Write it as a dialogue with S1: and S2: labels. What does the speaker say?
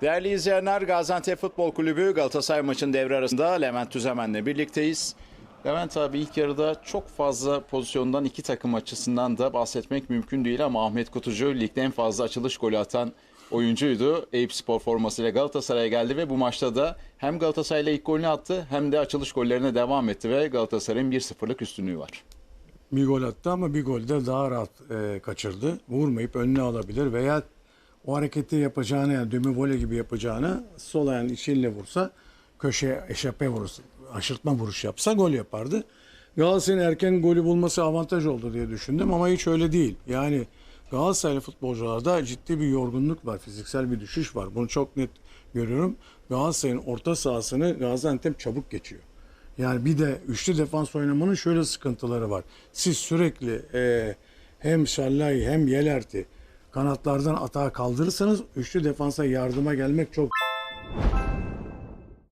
S1: Değerli izleyenler Gaziantep Futbol Kulübü Galatasaray maçın devre arasında Levent Tüzemen'le birlikteyiz. Levent abi ilk yarıda çok fazla pozisyondan iki takım açısından da bahsetmek mümkün değil ama Ahmet Kutucu ligde en fazla açılış golü atan oyuncuydu. Eyüp Spor formasıyla Galatasaray'a geldi ve bu maçta da hem Galatasaray'la ilk golünü attı hem de açılış gollerine devam etti ve Galatasaray'ın 1-0'lık üstünlüğü var.
S2: Bir gol attı ama bir golde daha rahat e, kaçırdı. Vurmayıp önüne alabilir veya o hareketi yapacağını yani dömü voley gibi yapacağını sol ayağın içiyle vursa köşeye eşape vurursa, aşırtma vuruş yapsa gol yapardı. Galatasaray'ın erken golü bulması avantaj oldu diye düşündüm ama hiç öyle değil. Yani Galatasaraylı futbolcularda ciddi bir yorgunluk var, fiziksel bir düşüş var. Bunu çok net görüyorum. Galatasaray'ın orta sahasını Gaziantep çabuk geçiyor. Yani bir de üçlü defans oynamanın şöyle sıkıntıları var. Siz sürekli e, hem Şallay hem Yelert'i kanatlardan atağa kaldırırsanız üçlü defansa yardıma gelmek çok